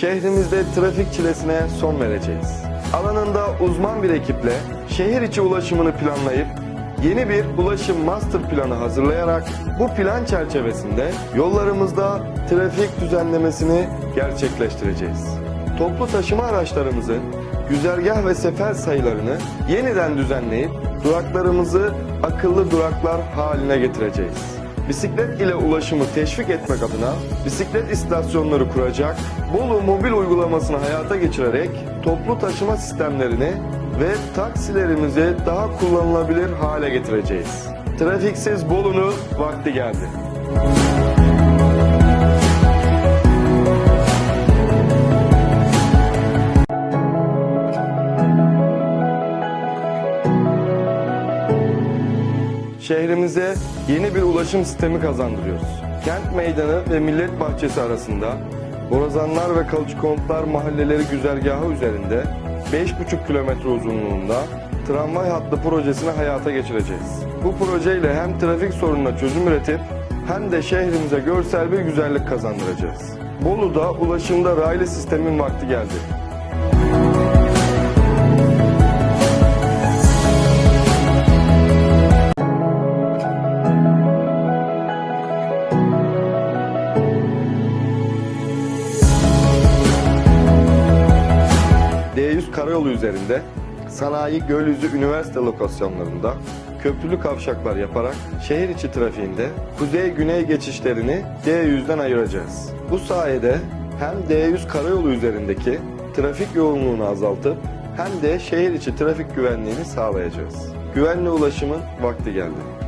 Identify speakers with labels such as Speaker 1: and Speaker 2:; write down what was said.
Speaker 1: şehrimizde trafik çilesine son vereceğiz. Alanında uzman bir ekiple şehir içi ulaşımını planlayıp yeni bir ulaşım master planı hazırlayarak bu plan çerçevesinde yollarımızda trafik düzenlemesini gerçekleştireceğiz. Toplu taşıma araçlarımızın güzergah ve sefer sayılarını yeniden düzenleyip duraklarımızı akıllı duraklar haline getireceğiz. Bisiklet ile ulaşımı teşvik etmek adına bisiklet istasyonları kuracak, Bolu mobil uygulamasını hayata geçirerek toplu taşıma sistemlerini ve taksilerimizi daha kullanılabilir hale getireceğiz. Trafiksiz Bolu'nun vakti geldi. Şehrimize yeni bir ulaşım sistemi kazandırıyoruz. Kent Meydanı ve Millet Bahçesi arasında Borazanlar ve Kalıcı Konutlar mahalleleri güzergahı üzerinde 5,5 kilometre uzunluğunda tramvay hattı projesini hayata geçireceğiz. Bu projeyle hem trafik sorununa çözüm üretip hem de şehrimize görsel bir güzellik kazandıracağız. Bolu'da ulaşımda raylı sistemin vakti geldi. D100 karayolu üzerinde sanayi, göl yüzü, üniversite lokasyonlarında köprülü kavşaklar yaparak şehir içi trafiğinde kuzey-güney geçişlerini D100'den ayıracağız. Bu sayede hem D100 karayolu üzerindeki trafik yoğunluğunu azaltıp hem de şehir içi trafik güvenliğini sağlayacağız. Güvenli ulaşımın vakti geldi.